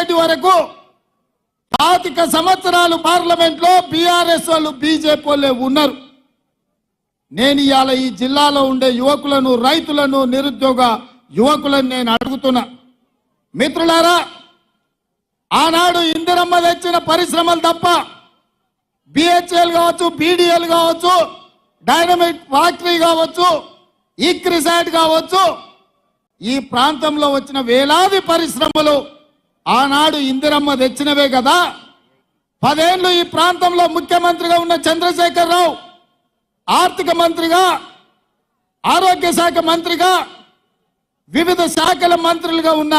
రెడ్డి వరకు పాతిక సంవత్సరాలు పార్లమెంట్లో బీఆర్ఎస్ వాళ్ళు బీజేపీ వాళ్ళే ఉన్నారు. నేను ఇవాళ ఈ జిల్లాలో ఉండే యువకులను రైతులను నిరుద్యోగ యువకులను నేను అడుగుతున్నా. మిత్రులారా ఆనాడు ఇందిరమ్మ తెచ్చిన పరిశ్రమలు తప్ప బిహెచ్ఎల్ కావచ్చు బీడీఎల్ కావచ్చు డైనమిక్ ఫ్యాక్టరీ కావచ్చు ఈక్రిసాట్ కావచ్చు ఈ ప్రాంతంలో వచ్చిన వేలాది పరిశ్రమలు ఆనాడు ఇందిరమ్మ తెచ్చినవే కదా. పదేళ్ళు ఈ ప్రాంతంలో ముఖ్యమంత్రిగా ఉన్న చంద్రశేఖర్ రావు ఆర్థిక మంత్రిగా ఆరోగ్య శాఖ మంత్రిగా వివిధ శాఖల మంత్రులుగా ఉన్న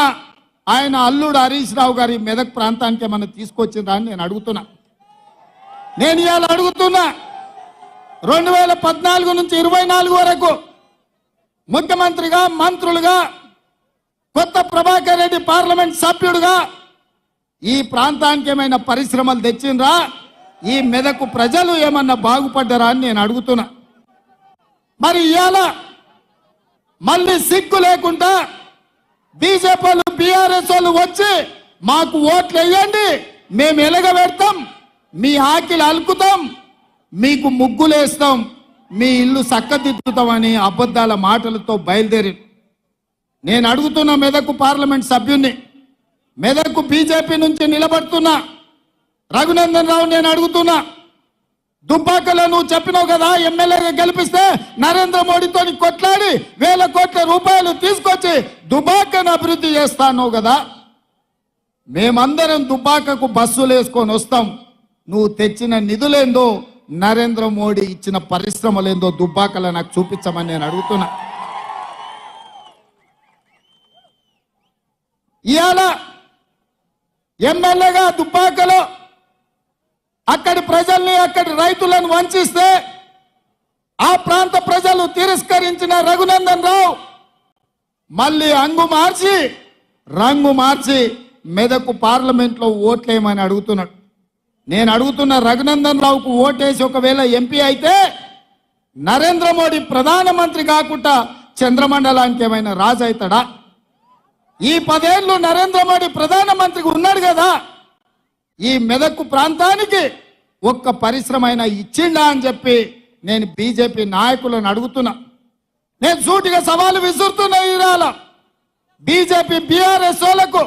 ఆయన అల్లుడు హరీష్ రావు గారి మెదక్ ప్రాంతానికి ఏమన్నా తీసుకొచ్చిందా అని నేను అడుగుతున్నా. నేను ఇవాళ అడుగుతున్నా రెండు వేల పద్నాలుగు నుంచి ఇరవై నాలుగు వరకు ముఖ్యమంత్రిగా మంత్రులుగా కొత్త ప్రభాకర్ రెడ్డి పార్లమెంట్ సభ్యుడుగా ఈ ప్రాంతానికి ఏమైనా పరిశ్రమలు తెచ్చిండ్రా? ఈ మెదకు ప్రజలు ఏమన్నా బాగుపడ్డారా అని నేను అడుగుతున్నా. మరి ఇవాళ మళ్ళీ సిగ్గు లేకుండా బీజేపీ వాళ్ళు బీఆర్ఎస్ వాళ్ళు వచ్చి మాకు ఓట్లు వేయండి మేము ఎలగబెడతాం మీ ఆకిలు అలుకుతాం మీకు ముగ్గులేస్తాం మీ ఇల్లు చక్కదిద్దుతామని అబద్ధాల మాటలతో బయలుదేరి నేను అడుగుతున్న మెదకు పార్లమెంట్ సభ్యుణ్ణి మెదకు బీజేపీ నుంచి నిలబడుతున్నా రఘునందన్ రావు నేను అడుగుతున్నా దుబ్బాకలో నువ్వు చెప్పినావు కదా ఎమ్మెల్యేగా గెలిపిస్తే నరేంద్ర మోడీతో కొట్లాడి వేల కోట్ల రూపాయలు తీసుకొచ్చి దుబాకను అభివృద్ధి చేస్తాను కదా. మేమందరం దుబ్బాకకు బస్సులు వేసుకొని వస్తాం. నువ్వు తెచ్చిన నిధులేందో నరేంద్ర మోడీ ఇచ్చిన పరిశ్రమలేందో దుబ్బాకలో నాకు చూపించమని నేను అడుగుతున్నా. ఇవాళ ఎమ్మెల్యేగా దుబ్బాకలో అక్కడి ప్రజల్ని అక్కడి రైతులను వంచిస్తే ఆ ప్రాంత ప్రజలు తిరస్కరించిన రఘునందన్ రావు మళ్ళీ అంగు మార్చి రంగు మార్చి మెదకు పార్లమెంట్లో ఓట్లేయమని అడుగుతున్నాడు. నేను అడుగుతున్న రఘునందన్ రావుకు ఓటేసి ఒకవేళ ఎంపీ అయితే నరేంద్ర మోడీ ప్రధానమంత్రి కాకుండా చంద్రమండలానికి ఏమైనా రాజు అవుతాడా ఈ పదేళ్ళు నరేంద్ర మోడీ ప్రధానమంత్రికి ఉన్నాడు కదా. ఈ మెదక్కు ప్రాంతానికి ఒక్క పరిశ్రమ అయినా ఇచ్చిండా అని చెప్పి నేను బీజేపీ నాయకులను అడుగుతున్నా. నేను సూటిగా సవాలు విసురుతున్నా ఈరాల బీజేపీ బీఆర్ఎస్ వాళ్ళకు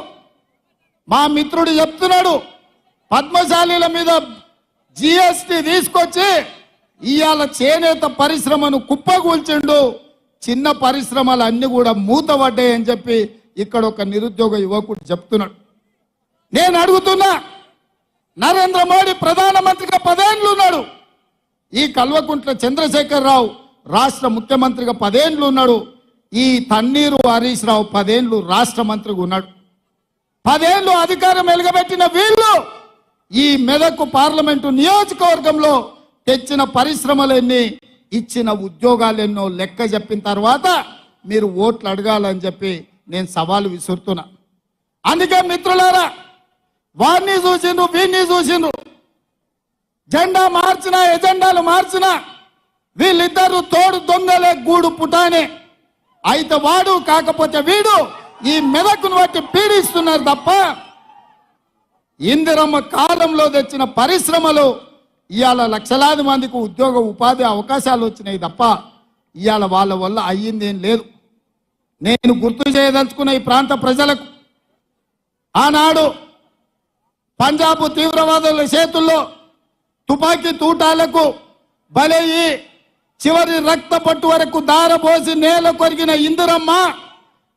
మా మిత్రుడు చెప్తున్నాడు పద్మశాలీల మీద జిఎస్టి తీసుకొచ్చి ఇవాళ చేనేత పరిశ్రమను కుప్పగూల్చిండు చిన్న పరిశ్రమలు అన్ని కూడా మూతపడ్డాయని చెప్పి ఇక్కడ ఒక నిరుద్యోగ యువకుడు చెప్తున్నాడు. నేను అడుగుతున్నా నరేంద్ర మోడీ ప్రధానమంత్రిగా పదేండ్లు ఉన్నాడు ఈ కల్వకుంట్ల చంద్రశేఖర్ రావు రాష్ట్ర ముఖ్యమంత్రిగా పదేండ్లు ఉన్నాడు ఈ తన్నీరు హరీష్ రావు పదేండ్లు రాష్ట్ర మంత్రిగా ఉన్నాడు. పదేండ్లు అధికారం వెలుగబెట్టిన వీళ్ళు ఈ మెదకు పార్లమెంటు నియోజకవర్గంలో తెచ్చిన పరిశ్రమలన్నీ ఇచ్చిన ఉద్యోగాలెన్నో లెక్క చెప్పిన తర్వాత మీరు ఓట్లు అడగాలని చెప్పి నేను సవాలు విసురుతున్నా. అందుకే మిత్రులారా వారిని చూసిండ్రు వీరిని చూసిండ్రు. జెండా మార్చిన ఎజెండాలు మార్చిన వీళ్ళిద్దరు తోడు దొంగలే గూడు పుటానే. అయితే వాడు కాకపోతే వీడు ఈ మెదకును బట్టి పీడిస్తున్నారు తప్ప ఇందిరమ్మ కాలంలో తెచ్చిన పరిశ్రమలు ఇవాళ లక్షలాది మందికి ఉద్యోగ ఉపాధి అవకాశాలు వచ్చినాయి తప్ప ఇవాళ వాళ్ళ వల్ల అయ్యిందేం లేదు. నేను గుర్తు చేయదలుచుకున్న ఈ ప్రాంత ప్రజలకు ఆనాడు పంజాబ్ తీవ్రవాదుల చేతుల్లో తుపాకీ తూటాలకు బలయ్యి చివరి రక్త పట్టు వరకు దారపోసి నేల కొరిగిన ఇందిరమ్మ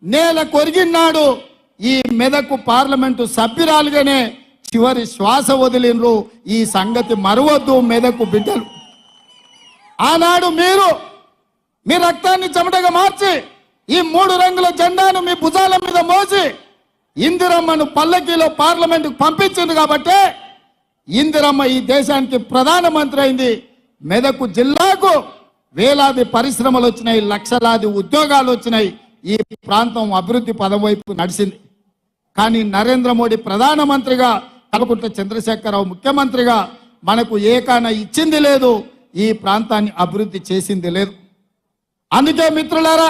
నేల కొరిగినాడు. ఈ మెదకు పార్లమెంటు సభ్యురాలుగానే చివరి శ్వాస వదిలినరు ఈ సంగతి మరవద్దు మెదకు బిడ్డలు. ఆనాడు మీరు మీ రక్తాన్ని చెమటగా మార్చి ఈ మూడు రంగుల జెండాను మీ భుజాల మీద మోసి ఇందిరమ్మను పల్లకీలో పార్లమెంటుకు పంపించింది కాబట్టి ఇందిరమ్మ ఈ దేశానికి ప్రధానమంత్రి అయింది. మెదకు జిల్లాకు వేలాది పరిశ్రమలు వచ్చినాయి లక్షలాది ఉద్యోగాలు వచ్చినాయి. ఈ ప్రాంతం అభివృద్ధి పదం వైపు నడిచింది. కానీ నరేంద్ర మోడీ ప్రధానమంత్రిగా కల్వకుంట్ల చంద్రశేఖరరావు ముఖ్యమంత్రిగా మనకు ఏకాన ఇచ్చింది లేదు. ఈ ప్రాంతాన్ని అభివృద్ధి చేసింది లేదు. అందుకే మిత్రులారా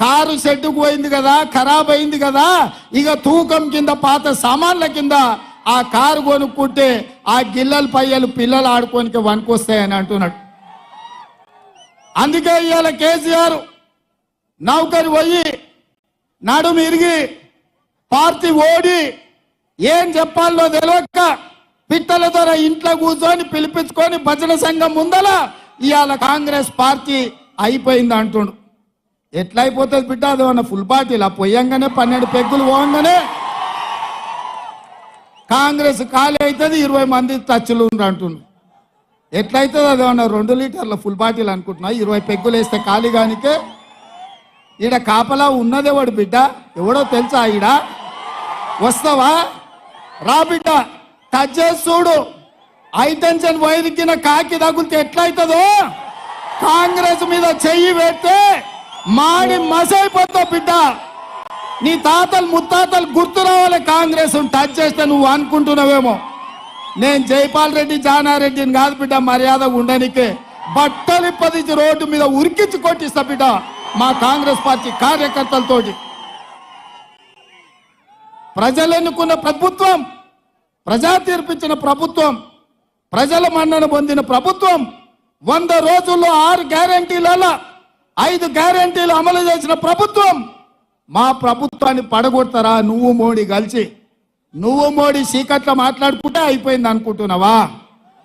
కారు షెడ్డుకు పోయింది కదా ఖరాబ్ అయింది కదా ఇక తూకం కింద పాత సామాన్ల కింద ఆ కారు కొనుక్కుంటే ఆ గిల్లల పయ్యలు పిల్లలు ఆడుకోనికి వనుకొస్తాయని అంటున్నాడు. అందుకే ఇవాళ కేసీఆర్ నౌకరి పోయి నడుము ఇరిగి పార్టీ ఓడి ఏం చెప్పాలో తెలియక పిట్టల ద్వారా ఇంట్లో కూర్చొని పిలిపించుకొని భజన సంఘం ముందల ఇవాళ కాంగ్రెస్ పార్టీ అయిపోయింది అంటుండు. ఎట్లా అయిపోతుంది బిడ్డ? అది మన ఫుల్ పార్టీలా? పొయ్యంగానే పన్నెండు పెగ్గులు పోగానే కాంగ్రెస్ ఖాళీ అవుతుంది ఇరవై మంది టచ్లు ఉండ్రు ఎట్లయితుంది అది అన్న రెండు లీటర్ల ఫుల్ బాటిల్ అనుకుంటున్నా? ఇరవై పెగ్గులు వేస్తే ఖాళీ కానికే ఈడ కాపలా ఉన్నదేవాడు బిడ్డ? ఎవడో తెలుసా ఈడ? వస్తావా? రా బిడ్డ టచ్ చేసి చూడు. ఐటెన్షన్ వైరికిన కాకి తగులితే ఎట్లయితుందో? కాంగ్రెస్ మీద చెయ్యి పెడితే మాడి మసైపోతావు బిడ్డ. నీ తాతలు ముత్తాతలు గుర్తు రావాలి కాంగ్రెస్ టచ్ చేస్తే నువ్వు అనుకుంటున్నావేమో. నేను జైపాల్ రెడ్డి జానారెడ్డిని కాదు బిడ్డ మర్యాద ఉండనికే. బట్టలు పదించి రోడ్డు మీద ఉరికించి కొట్టిస్తా బిడ్డ మా కాంగ్రెస్ పార్టీ కార్యకర్తలతోటి. ప్రజలు ఎన్నుకున్న ప్రభుత్వం ప్రజా తీర్పించిన ప్రభుత్వం ప్రజల మన్నన పొందిన ప్రభుత్వం వంద రోజుల్లో ఆరు గ్యారంటీలలో ఐదు గ్యారంటీలు అమలు చేసిన ప్రభుత్వం. మా ప్రభుత్వాన్ని పడగొడతారా? నువ్వు మోడీ కలిసి. నువ్వు మోడీ సీకట్ల మాట్లాడుకుంటే అయిపోయింది అనుకుంటున్నావా?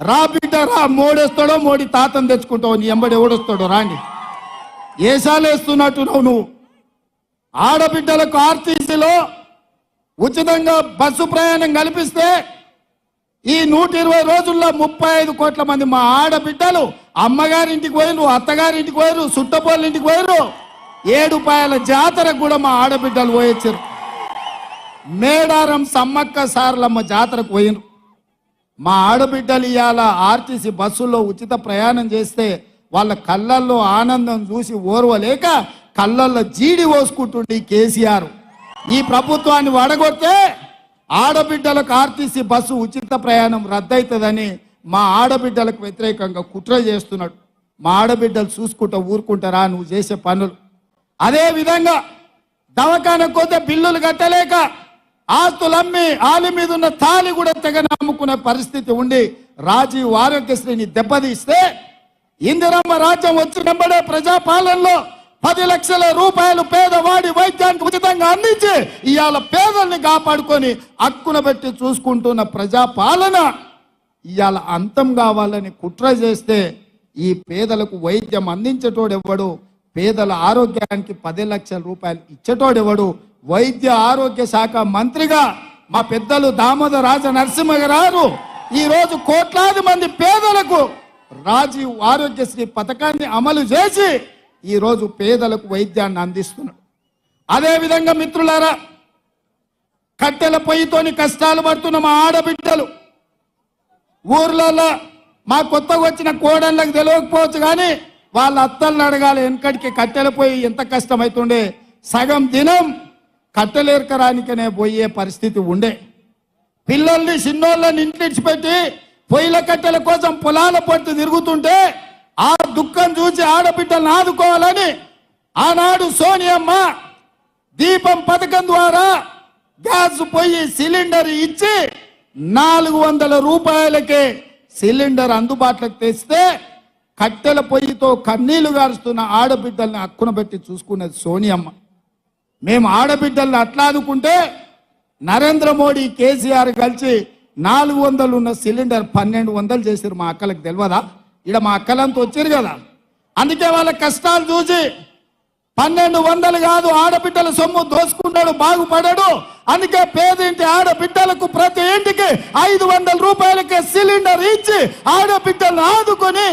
రా బిడ్డ రా. మోడేస్తాడో మోడీ తాతను తెచ్చుకుంటావు నీ ఎంబడి ఎవడొస్తాడో రాండి. ఏసాలు వేస్తున్నట్టున్నావు నువ్వు? ఆడబిడ్డలకు ఆర్టీసీలో ఉచితంగా బస్సు ప్రయాణం కల్పిస్తే ఈ నూట ఇరవై రోజుల్లో ముప్పై ఐదు కోట్ల మంది మా ఆడబిడ్డలు అమ్మగారింటికి పోయిరు అత్తగారింటికి పోయిరు సుట్టపోళ్ళింటికి పోయిరు ఏడుపాయల జాతరకు కూడా మా ఆడబిడ్డలు పోయొచ్చారు. మేడారం సమ్మక్క సార్లమ్మ జాతరకు పోయిన మా ఆడబిడ్డలు ఇవాళ ఆర్టీసీ బస్సుల్లో ఉచిత ప్రయాణం చేస్తే వాళ్ళ కళ్ళల్లో ఆనందం చూసి ఓర్వలేక కళ్ళల్లో జీడి పోసుకుంటుండే కేసీఆర్. ఈ ప్రభుత్వాన్ని వడగొడితే ఆడబిడ్డలకు ఆర్టీసీ బస్సు ఉచిత ప్రయాణం రద్దవుతుందని మా ఆడబిడ్డలకు వ్యతిరేకంగా కుట్ర చేస్తున్నాడు. మా ఆడబిడ్డలు చూసుకుంటా ఊరుకుంటారా? నువ్వు చేసే పనులు. అదే విధంగా దవాఖానకు పోతే బిల్లులు కట్టలేక ఆస్తులు అమ్మి ఆలి మీద ఉన్న తాలి కూడా తెగ నమ్ముకునే పరిస్థితి ఉండి రాజీవ్ ఆరోగ్యశ్రీని దెబ్బతీస్తే ఇందిరమ్మ రాజ్యం వచ్చినప్పుడే ప్రజాపాలనలో పది లక్షల రూపాయలు పేదవాడి వైద్యానికి ఉచితంగా అందించి ఇవాళ పేదల్ని కాపాడుకొని అక్కున పెట్టి చూసుకుంటున్న ప్రజాపాలన ఇవాళ అంతం కావాలని కుట్ర చేస్తే ఈ పేదలకు వైద్యం అందించేటోడెవ్వడు పేదల ఆరోగ్యానికి పది లక్షల రూపాయలు ఇచ్చేటోడెవడు? వైద్య ఆరోగ్య శాఖ మంత్రిగా మా పెద్దలు దామోదర రాజ నరసింహ గారు ఈరోజు కోట్లాది మంది పేదలకు రాజీవ్ ఆరోగ్యశ్రీ పథకాన్ని అమలు చేసి ఈరోజు పేదలకు వైద్యాన్ని అందిస్తున్నాడు. అదేవిధంగా మిత్రులారా కట్టెల పొయ్యితోని కష్టాలు పడుతున్న మా ఆడబిడ్డలు ఊర్లలో మా కొత్తగా వచ్చిన కోడళ్ళకి తెలియకపోవచ్చు కానీ వాళ్ళ అత్తల్ని అడగాలి వెనకడికి కట్టెలు పోయి ఎంత కష్టమవుతుండే సగం దినం కట్టెలేరకరానికనే పోయే పరిస్థితి ఉండే. పిల్లల్ని చిన్నోళ్ళని ఇంటిడిచిపెట్టి పొయ్యిల కట్టెల కోసం పొలాల పట్టు తిరుగుతుంటే ఆ దుఃఖం చూసి ఆడబిడ్డలను ఆదుకోవాలని ఆనాడు సోనియమ్మ దీపం పథకం ద్వారా గ్యాస్ పొయ్యి సిలిండర్ ఇచ్చి నాలుగు వందల రూపాయలకే సిలిండర్ అందుబాటులోకి తెస్తే కట్టెల పొయ్యితో కన్నీళ్ళు గారుస్తున్న ఆడబిడ్డల్ని అక్కున పెట్టి చూసుకున్నది సోనియమ్మ. మేము ఆడబిడ్డల్ని అట్లా ఆదుకుంటే నరేంద్ర మోడీ కేసీఆర్ కలిసి నాలుగు వందలు ఉన్న సిలిండర్ పన్నెండు వందలు చేశారు మా అక్కలకు తెలియదా ఇక్కడ మా అక్కలంతా వచ్చారు కదా. అందుకే వాళ్ళ కష్టాలు చూసి పన్నెండు వందలు కాదు ఆడబిడ్డల సొమ్ము దోసుకున్నాడు బాగుపడాడు. అందుకే పేదింటి ఆడబిడ్డలకు ప్రతి ఇంటికి ఐదు వందల రూపాయలకే సిలిండర్ ఇచ్చి ఆడబిడ్డలను ఆదుకొని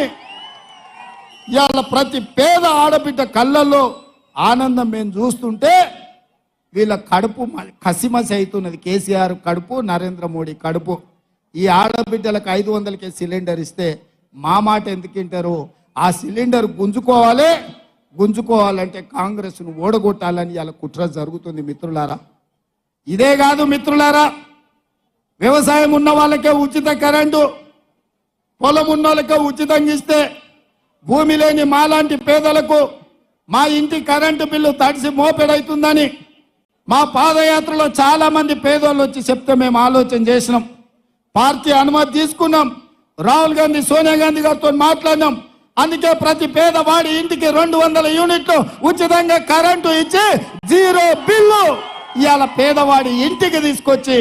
ఇవాళ ప్రతి పేద ఆడబిడ్డ కళ్ళల్లో ఆనందం మేము చూస్తుంటే వీళ్ళ కడుపు మ- కసిమసి అవుతున్నది కేసీఆర్ కడుపు నరేంద్ర మోడీ కడుపు. ఈ ఆడబిడ్డలకు ఐదు వందలకే సిలిండర్ ఇస్తే మా మాట ఎందుకు వింటారు? ఆ సిలిండర్ గుంజుకోవాలి. గుంజుకోవాలంటే కాంగ్రెస్ను ఓడగొట్టాలని ఇలా కుట్ర జరుగుతుంది మిత్రులారా. ఇదే కాదు మిత్రులారా వ్యవసాయం ఉన్న వాళ్ళకే ఉచిత కరెంటు పొలం ఉన్న వాళ్ళకే ఉచితంగా ఇస్తే భూమి లేని మాలాంటి పేదలకు మా ఇంటి కరెంటు బిల్లు తడిసి మోపెడవుతుందని మా పాదయాత్రలో చాలా మంది పేదోళ్ళు వచ్చి చెప్తే మేము ఆలోచన చేసినాం. పార్టీ అనుమతి తీసుకున్నాం. రాహుల్ గాంధీ సోనియా గాంధీ గారితో మాట్లాడినాం. అందుకే ప్రతి పేదవాడి ఇంటికి రెండు వందల యూనిట్లు ఉచితంగా కరెంటు ఇచ్చి జీరో బిల్లు. ఇవాళ పేదవాడి ఇంటికి తీసుకొచ్చి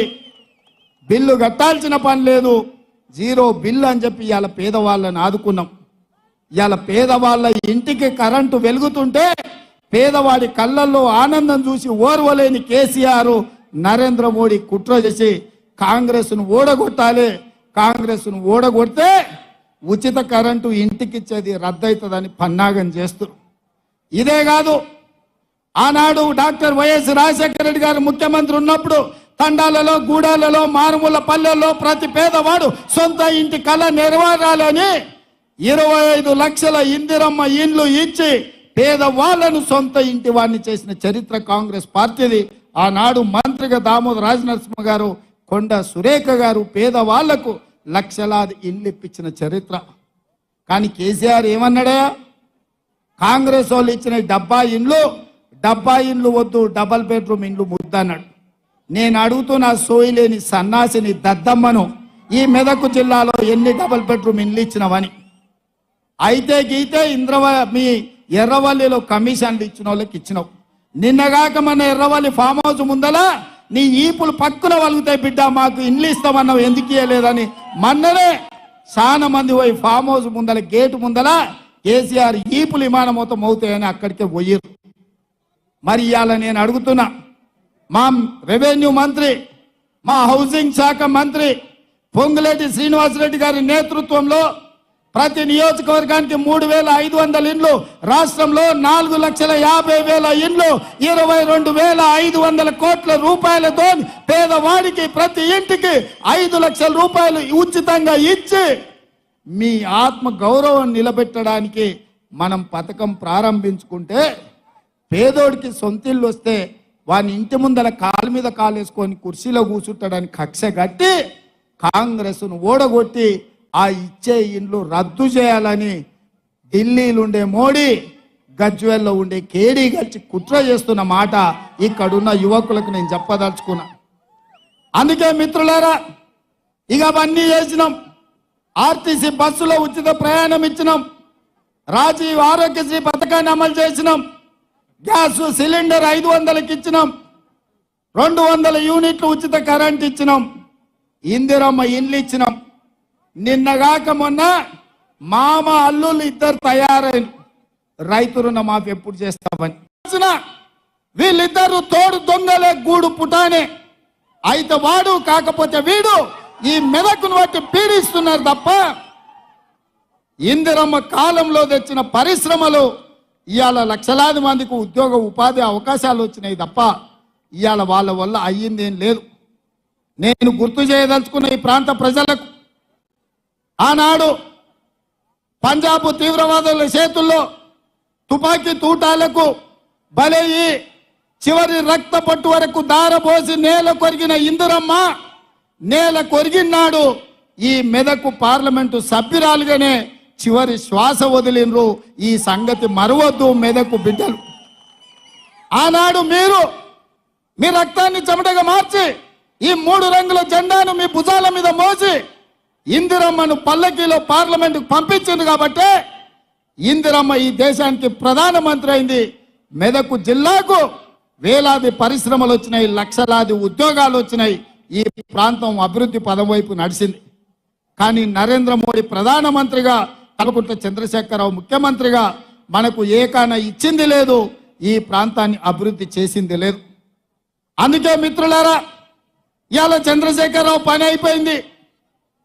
బిల్లు కట్టాల్సిన పని లేదు. జీరో బిల్లు అని చెప్పి ఇవాళ పేదవాళ్ళని ఆదుకున్నాం. ఇవాళ పేదవాళ్ళ ఇంటికి కరెంటు వెలుగుతుంటే పేదవాడి కళ్ళల్లో ఆనందం చూసి ఓర్వలేని కేసీఆర్ నరేంద్ర మోడీ కుట్ర చేసి కాంగ్రెస్ను ఓడగొట్టాలి. కాంగ్రెస్ను ఓడగొడితే ఉచిత కరెంటు ఇంటికిచ్చేది రద్దవుతుందని పన్నాగం చేస్తారు ఇదే కాదు ఆనాడు డాక్టర్ వైఎస్ రాజశేఖర రెడ్డి గారు ముఖ్యమంత్రి ఉన్నప్పుడు తండాలలో గూడాలలో మారుమూల పల్లెల్లో ప్రతి పేదవాడు సొంత ఇంటి కళ నెరవేరాలని ఇరవై ఐదు లక్షల ఇందిరమ్మ ఇండ్లు ఇచ్చి పేదవాళ్ళను సొంత ఇంటి వాడిని చేసిన చరిత్ర కాంగ్రెస్ పార్టీది. ఆనాడు మంత్రిగా దామోదర రాజనరసింహ గారు కొండ సురేఖ గారు పేదవాళ్ళకు లక్షలాది ఇల్లు ఇప్పించిన చరిత్ర. కానీ కేసీఆర్ ఏమన్నాడా? కాంగ్రెస్ వాళ్ళు ఇచ్చిన డబ్బా ఇండ్లు డబ్బా ఇండ్లు వద్దు డబల్ బెడ్రూమ్ ఇండ్లు ముద్దన్నాడు నేను అడుగుతున్న సోయిలేని సన్నాసిని దద్దమ్మను ఈ మెదకు జిల్లాలో ఎన్ని డబల్ బెడ్రూమ్ ఇండ్లు ఇచ్చినవని. అయితే గీతే ఇంద్రవ మీ ఎర్రవల్లిలో కమిషన్లు ఇచ్చిన వాళ్ళకి ఇచ్చినావు. నిన్నగాక మన ఎర్రవల్లి ఫామ్ హౌస్ ముందల నీ ఈపులు పక్కున వలుగుతాయి బిడ్డ మాకు ఇండ్లు ఇస్తామన్నావు ఎందుకు ఇయ్యలేదని మొన్ననే చాలా మంది పోయి ఫామ్ హౌస్ ముందల గేటు ముందల కేసీఆర్ ఈపులు విమానం మొత్తం అవుతాయని అక్కడికే పోయారు మరి ఇవాళ నేను అడుగుతున్నా మా రెవెన్యూ మంత్రి మా హౌసింగ్ శాఖ మంత్రి పొంగులేటి శ్రీనివాసరెడ్డి గారి నేతృత్వంలో ప్రతి నియోజకవర్గానికి మూడు వేల ఐదు వందల ఇండ్లు రాష్ట్రంలో నాలుగు లక్షల యాభై వేల ఇండ్లు ఇరవై రెండు వేల ఐదు వందల కోట్ల రూపాయలతో పేదవాడికి ప్రతి ఇంటికి ఐదు లక్షల రూపాయలు ఉచితంగా ఇచ్చి మీ ఆత్మ గౌరవం నిలబెట్టడానికి మనం పథకం ప్రారంభించుకుంటే పేదోడికి సొంతిల్లు వస్తే వాని ఇంటి ముందర కాలు మీద కాలు వేసుకొని కుర్చీలో కూర్చుంటాడని కక్ష కట్టి కాంగ్రెస్ను ఓడగొట్టి ఆ ఇచ్చే ఇండ్లు రద్దు చేయాలని ఢిల్లీలో ఉండే మోడీ గజ్వేల్లో ఉండే కేడీ కలిసి కుట్ర చేస్తున్న మాట ఇక్కడున్న యువకులకు నేను చెప్పదలుచుకున్నా. అందుకే మిత్రులారా ఇక అవన్నీ చేసినాం. ఆర్టీసీ బస్సులో ఉచిత ప్రయాణం ఇచ్చినాం. రాజీవ్ ఆరోగ్యశ్రీ పథకాన్ని అమలు చేసినాం. గ్యాస్ సిలిండర్ ఐదు వందలకి ఇచ్చినాం. రెండు వందల యూనిట్లు ఉచిత కరెంట్ ఇచ్చినాం. ఇందిరమ్మ ఇండ్లు ఇచ్చినాం. నిన్నగాక మొన్న మామ అల్లులు ఇద్దరు తయారైన రైతు రుణ మాఫీ ఎప్పుడు చేస్తామని. వీళ్ళిద్దరు తోడు దొంగలే గూడు పుటానే. అయితే వాడు కాకపోతే వీడు ఈ మెదకును బట్టి పీడిస్తున్నారు తప్ప ఇందిరమ్మ కాలంలో తెచ్చిన పరిశ్రమలు ఇవాళ లక్షలాది మందికి ఉద్యోగ ఉపాధి అవకాశాలు వచ్చినాయి తప్ప ఇవాళ వాళ్ళ వల్ల అయ్యిందేం లేదు. నేను గుర్తు చేయదలుచుకున్న ఈ ప్రాంత ప్రజలకు ఆనాడు పంజాబ్ తీవ్రవాదుల చేతుల్లో తుపాకీ తూటాలకు బలయ్యి చివరి రక్త పట్టు వరకు దారపోసి నేల కొరిగిన ఇందిరమ్మ నేల కొరిగినాడు ఈ మెదకు పార్లమెంటు సభ్యురాలుగానే చివరి శ్వాస వదిలినరు ఈ సంగతి మరవద్దు మెదకు బిడ్డలు. ఆనాడు మీరు మీ రక్తాన్ని చెమటగా మార్చి ఈ మూడు రంగుల జెండాను మీ భుజాల మీద మోసి ఇందిరమ్మను పల్లకీలో పార్లమెంటుకు పంపించింది కాబట్టి ఇందిరమ్మ ఈ దేశానికి ప్రధానమంత్రి అయింది. మెదకు జిల్లాకు వేలాది పరిశ్రమలు వచ్చినాయి లక్షలాది ఉద్యోగాలు వచ్చినాయి. ఈ ప్రాంతం అభివృద్ధి పదం వైపు నడిచింది. కానీ నరేంద్ర మోడీ ప్రధానమంత్రిగా కల్వకుంట్ల చంద్రశేఖరరావు ముఖ్యమంత్రిగా మనకు ఏకాన ఇచ్చింది లేదు ఈ ప్రాంతాన్ని అభివృద్ధి చేసింది లేదు. అందుకే మిత్రులారా ఇవాళ చంద్రశేఖరరావు పని అయిపోయింది.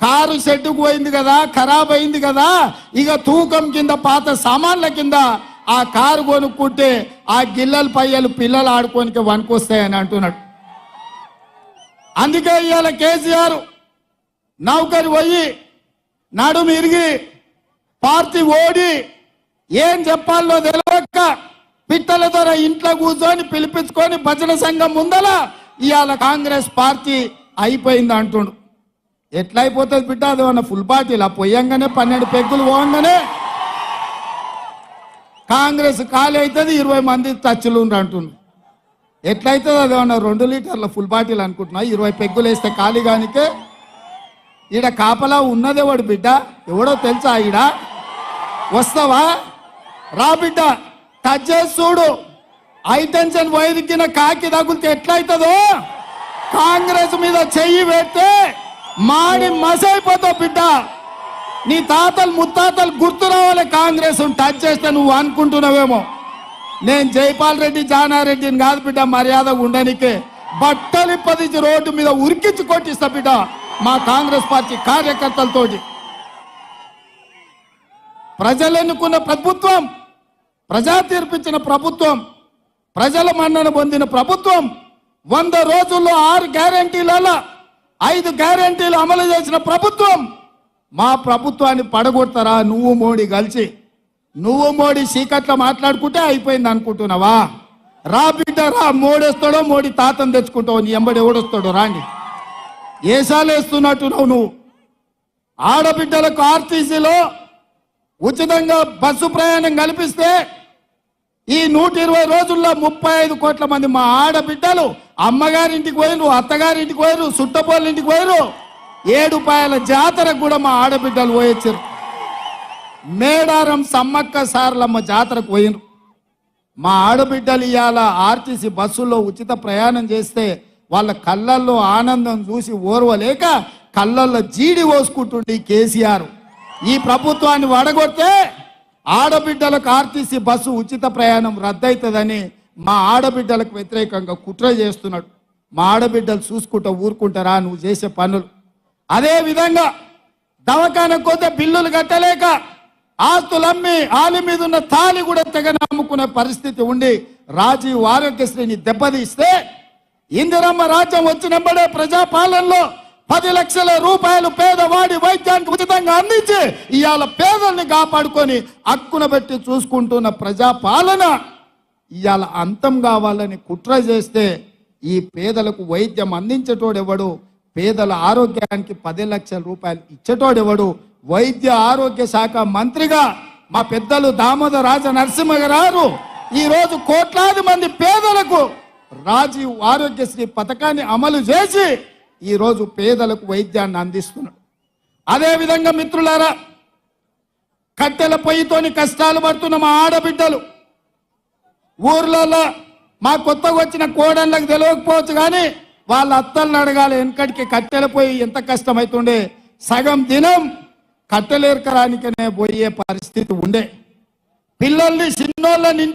కారు షెడ్డుకు పోయింది కదా ఖరాబ్ అయింది కదా ఇక తూకం కింద పాత సామాన్ల కింద ఆ కారు కొనుక్కుంటే ఆ గిల్లల పయ్యలు పిల్లలు ఆడుకోనికి వణుకొస్తాయని అంటున్నాడు. అందుకే ఇవాళ కేసీఆర్ నౌకరి పోయి నడుము ఇరిగి పార్టీ ఓడి ఏం చెప్పాలో తెలియక పిట్టల ద్వారా ఇంట్లో కూర్చొని పిలిపించుకొని భజన సంఘం ముందల ఇవాళ కాంగ్రెస్ పార్టీ అయిపోయింది అంటుండు. ఎట్లయిపోతుంది బిడ్డ? అది మన ఫుల్ పార్టీలా? పొయ్యంగానే పన్నెండు పెగ్గులు పోగానే కాంగ్రెస్ ఖాళీ అవుతుంది ఇరవై మంది టచ్లు ఉండ్రు ఎట్లయితుంది అది ఏమన్నా రెండు లీటర్ల ఫుల్ బాటిల్ అనుకుంటున్నా? ఇరవై పెగ్గులు వేస్తే ఖాళీ కానికే ఈడ కాపలా ఉన్నదేవాడు బిడ్డ? ఎవడో తెలుసా ఈడ? వస్తావా? రా బిడ్డ టచ్ చేసి చూడు. హైటెన్షన్ టెన్షన్ వైదికిన కాకి తగులితే ఎట్లయితుందో? కాంగ్రెస్ మీద చెయ్యి పెడితే మాడి మసైపోతావు బిడ్డ. నీ తాతలు ముత్తాతలు గుర్తు రావాలి కాంగ్రెస్ టచ్ చేస్తే నువ్వు అనుకుంటున్నావేమో. నేను జైపాల్ రెడ్డి జానారెడ్డిని కాదు బిడ్డ మర్యాద ఉండనికే. బట్టలు పదించి రోడ్డు మీద ఉరికించి కొట్టిస్తా బిడ్డ మా కాంగ్రెస్ పార్టీ కార్యకర్తలతోటి. ప్రజలు ఎన్నుకున్న ప్రభుత్వం ప్రజా తీర్పిచ్చిన ప్రభుత్వం ప్రజల మన్నన పొందిన ప్రభుత్వం వంద రోజుల్లో ఆరు గ్యారంటీలలో ఐదు గ్యారంటీలు అమలు చేసిన ప్రభుత్వం. మా ప్రభుత్వాన్ని పడగొడతారా? నువ్వు మోడీ కలిసి. నువ్వు మోడీ సీకట్లో మాట్లాడుకుంటే అయిపోయింది అనుకుంటున్నావా? రా బిడ్డ రా. మోడేస్తాడో మోడీ తాతను తెచ్చుకుంటావు నీ ఎంబడి ఎవడొస్తాడో రాండి. ఏసాలు వేస్తున్నట్టున్నావు నువ్వు? ఆడబిడ్డలకు ఆర్టీసీలో ఉచితంగా బస్సు ప్రయాణం కల్పిస్తే ఈ నూట ఇరవై రోజుల్లో ముప్పై ఐదు కోట్ల మంది మా ఆడబిడ్డలు అమ్మగారింటికి పోయిరు అత్తగారింటికి పోయిరు సుట్టపోళ్ళింటికి పోయిరు ఏడుపాయల జాతరకు కూడా మా ఆడబిడ్డలు పోయొచ్చారు మేడారం సమ్మక్క సార్లమ్మ జాతరకు పోయినరు మా ఆడబిడ్డలు ఇవాళ ఆర్టీసీ బస్సుల్లో ఉచిత ప్రయాణం చేస్తే వాళ్ళ కళ్ళల్లో ఆనందం చూసి ఓర్వలేక కళ్ళల్లో జీడి పోసుకుంటుండే కేసీఆర్. ఈ ప్రభుత్వాన్ని వడగొడితే ఆడబిడ్డలకు ఆర్టీసీ బస్సు ఉచిత ప్రయాణం రద్దవుతుందని మా ఆడబిడ్డలకు వ్యతిరేకంగా కుట్ర చేస్తున్నాడు. మా ఆడబిడ్డలు చూసుకుంటా ఊరుకుంటారా? నువ్వు చేసే పనులు. అదే విధంగా దవాఖానకు పోతే బిల్లులు కట్టలేక ఆస్తులమ్మి ఆలి మీద ఉన్న తాలి కూడా తెగ నమ్ముకునే పరిస్థితి ఉండి రాజీవ్ ఆరోగ్యశ్రీని దెబ్బతీస్తే ఇందిరమ్మ రాజ్యం వచ్చినప్పుడే ప్రజాపాలనలో పది లక్షల రూపాయలు పేదవాడి వైద్యానికి ఉచితంగా అందించి ఇవాళ పేదల్ని కాపాడుకొని అక్కున పెట్టి చూసుకుంటున్న ప్రజాపాలన ఇవాళ అంతం కావాలని కుట్ర చేస్తే ఈ పేదలకు వైద్యం అందించేటోడెవడు? పేదల ఆరోగ్యానికి పది లక్షల రూపాయలు ఇచ్చేటోడెవడు? వైద్య ఆరోగ్య శాఖ మంత్రిగా మా పెద్దలు దామోదర రాజ నరసింహ గారు ఈరోజు కోట్లాది మంది పేదలకు రాజీవ్ ఆరోగ్యశ్రీ పథకాన్ని అమలు చేసి ఈరోజు పేదలకు వైద్యాన్ని అందిస్తున్నాడు. అదే విధంగా మిత్రులారా కట్టెల పొయ్యితోని కష్టాలు పడుతున్న మా ఆడబిడ్డలు ఊర్లలో మా కొత్తగా వచ్చిన కోడళ్ళకి తెలియకపోవచ్చు కానీ వాళ్ళ అత్తల్ని అడగాలి వెనకడికి కట్టెల పోయి ఎంత కష్టమవుతుండే సగం దినం కట్టెలేరకరానికనే పోయే పరిస్థితి ఉండే. పిల్లల్ని చిన్నోళ్ళని